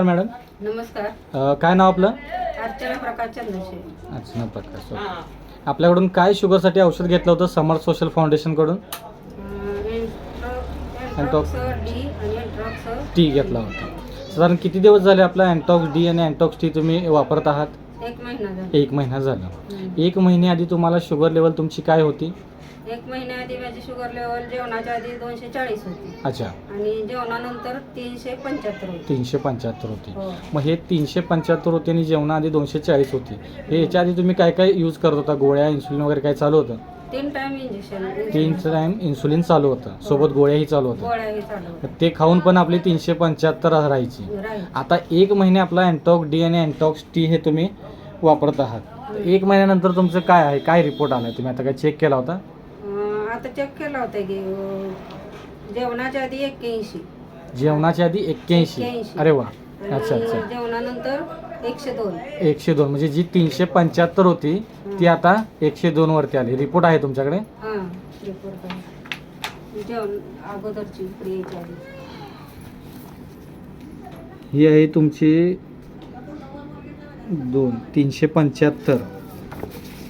नमस्कार मॅडम. नमस्कार. अ, काय नाव आपलं? अर्चना प्रकाश चंद्रशेखर अच्छा प्रकाश आपल्याकडून काय शुगरसाठी औषध घेतलं होतं समर सोशल फाउंडेशनकडून? एंट्रॉक्स डी आणि एंट्रॉक्स टी घेतला होता. साधारण किती दिवस झाले आपला अँटॉक्स डी आणि अँटॉक्स टी तुम्ही वापरत आहात? एक महिना झाला. एक महिना झाला. हम्म. एक महिन्याआधी तुम्हाला शुगर लेवल तुमची काय होती? एक महिन्याआधी माझी शुगर लेवल जेवणाच्या आधी दोनशे चाळीस होती. अच्छा. आणि जेवणानंतर तीनशे पंच्याहत्तर होती. तीनशे पंच्याहत्तर होती. हो. मग हे तीनशे पंच्याहत्तर होते आणि जेवणाआधी दोनशे चाळीस होती. हे याच्या आधी तुम्ही काय काय यूज करत होता? गोळ्या इन्सुलिन वगैरे काय चालू होतं? तीन टाइम इंजेक्शन तीन टाइम इन्सुलिन चालू होतं. सोबत गोळ्याही चालू होत्या. गोळ्याही चालू होत्या. ते खाऊन पण आपली तीनशे पंच्याहत्तर राहायची. राहील आता एक महिने आपला अँटॉक डी आणि अँटॉक्स टी हे तुम्ही वापरत आहात. एक महिन्यानंतर तुमचं काय आहे? काय रिपोर्ट आलाय? तुम्ही आता काय चेक केला होता? अं, आता चेक केला होता की अं, जेवणाच्या आधी एक्क्याऐंशी. जेवणाच्या आधी एक्क्याऐंशी. 81. अरे वा. अच्छा अच्छा. जेवणानंतर एकशे दोन. एकशे दोन. म्हणजे जी तीनशे पंच्याहत्तर होती ती आता एकशे दोन वरती आली. रिपोर्ट आहे तुमच्याकडे? हां रिपोर्ट आहे. जेवण अगोदरची ही आहे तुमची दोन तीनशे पंच्याहत्तर.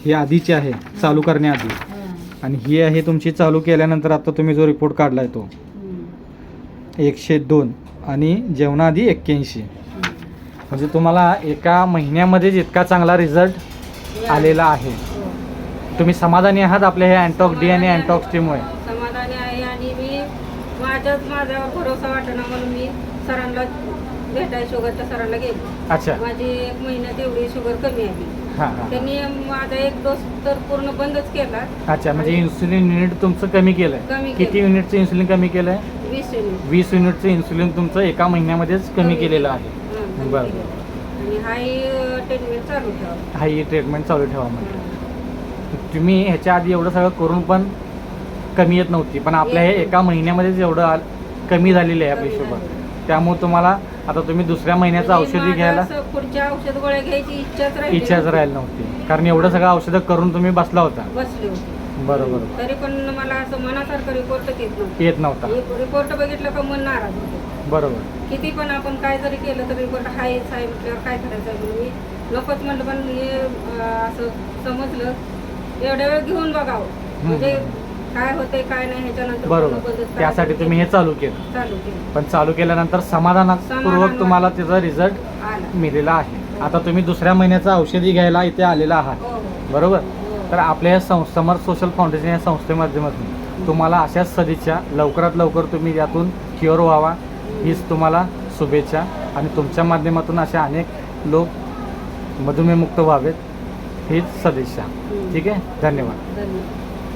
ही आधीची आहे चालू करण्याआधी. आणि ही आहे तुमची चालू केल्यानंतर आता तुम्ही जो रिपोर्ट काढलाय तो. हम्म. एकशे दोन आणि जेवणाआधी एक्क्याऐंशी. म्हणजे तुम्हाला एका महिन्यामध्येच इतका चांगला रिझल्ट आलेला आहे. हो. तुम्ही समाधानी आहात आपल्या हे अँटॉक डी आणि अँटॉक्स टीमुळे समाधानी आहे आणि मी माझ्याच माझ्यावर भरोसा वाटेना म्हणून मी सरांना भेटाय शुगरच्या सरांना गेले. अच्छा. माझी एक महिन्यात एवढी शुगर कमी आली त्यांनी माझा एक डोस तर पूर्ण बंदच केला. अच्छा म्हणजे इन्सुलिन युनिट तुमचं कमी केलंय. किती युनिटचं इन्सुलिन कमी केलंय? वीस युनिट वीस युनिटचं इन्सुलिन तुमचं एका महिन्यामध्येच कमी केलेलं केलं. आहे बरं. आणि हाही ट्रीटमेंट चालू ठेवा. ट्रीटमेंट चालू ठेवा म्हणजे तुम्ही ह्याच्या आधी एवढं सगळं करून पण कमी येत नव्हती. पण आपल्या हे एका महिन्यामध्येच एवढं कमी झालेली आहे आपली कमी शुगर. त्यामुळे तुम्हाला आता तुम्ही दुसऱ्या महिन्याचं म्हणजे औषधी घ्यायला असं पुढच्या औषध गोळ्या घ्यायची इच्छाच राहिली इच्छाच नव्हती. राहिली नव्हती. कारण एवढं सगळं औषधं करून तुम्ही बसला होता. बसली होती. बरोबर. तरी पण मला असं मनासारखं रिपोर्ट येत नव्हतं. येत नव्हता. रिपोर्ट बघितलं का मन नाराज होतं. बरोबर. किती पण आपण काय जरी केलं तर रिपोर्ट हायच आहे म्हटल्यावर काय करायचं आहे म्हणून? मी नकोच म्हटलं पण हे अं, असं समजलं. एवढ्या वेळ घेऊन बघावं. म्हणजे काय होतंय काय नाही ह्याच्यानंतर पूर्ण बरोबर. बंदच करायचं. त्यासाठी तुम्ही हे चालू केलं. चालू केलं. पण चालू केल्यानंतर समाधानपूर्वक समाधान तुम्हाला त्याचा रिझल्ट आलं. मिळालेला आहे. आता तुम्ही दुसऱ्या महिन्याचं औषधी घ्यायला इथे आलेला आहात. हो हो. बरोबर? हो. तर आपल्या या सं समर सोशल फाउंडेशन या संस्थेमाध्यमातून तुम्हाला अशाच सदिच्छा लवकरात लवकर तुम्ही यातून क्युअर व्हावा. हीच तुम्हाला शुभेच्छा. आणि तुमच्या माध्यमातून असे अनेक लोक मधुमेहमुक्त व्हावेत हीच सदिच्छा. ठीक आहे? धन्यवाद.